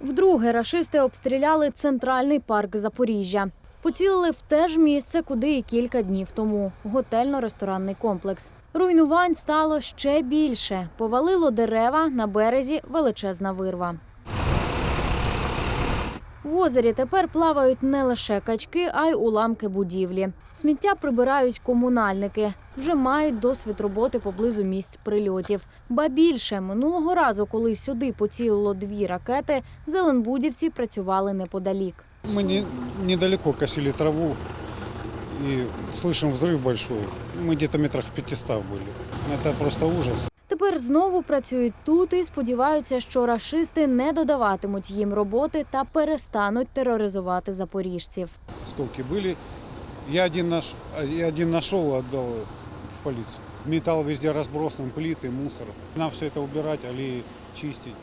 Вдруге рашисти обстріляли центральний парк Запоріжжя. Поцілили в те ж місце, куди і кілька днів тому готельно-ресторанний комплекс. Руйнувань стало ще більше. Повалило дерева на березі величезна вирва. В озері тепер плавають не лише качки, а й уламки будівлі. Сміття прибирають комунальники. Вже мають досвід роботи поблизу місць прильотів. Ба більше минулого разу, коли сюди поцілило дві ракети, зеленбудівці працювали неподалік. Мы не, недалеко косили траву и слышим взрыв большой. Мы где-то метрах в 500 были. Это просто ужас. Тепер знову працюють тут і сподіваються, що рашисти не додаватимуть їм роботи та перестануть тероризувати запоріжців. Осколки были. Я один, наш, я один нашел, отдал в полицию. Металл везде разбросан, плиты, мусор. Нам все это убирать, аллеи чистить.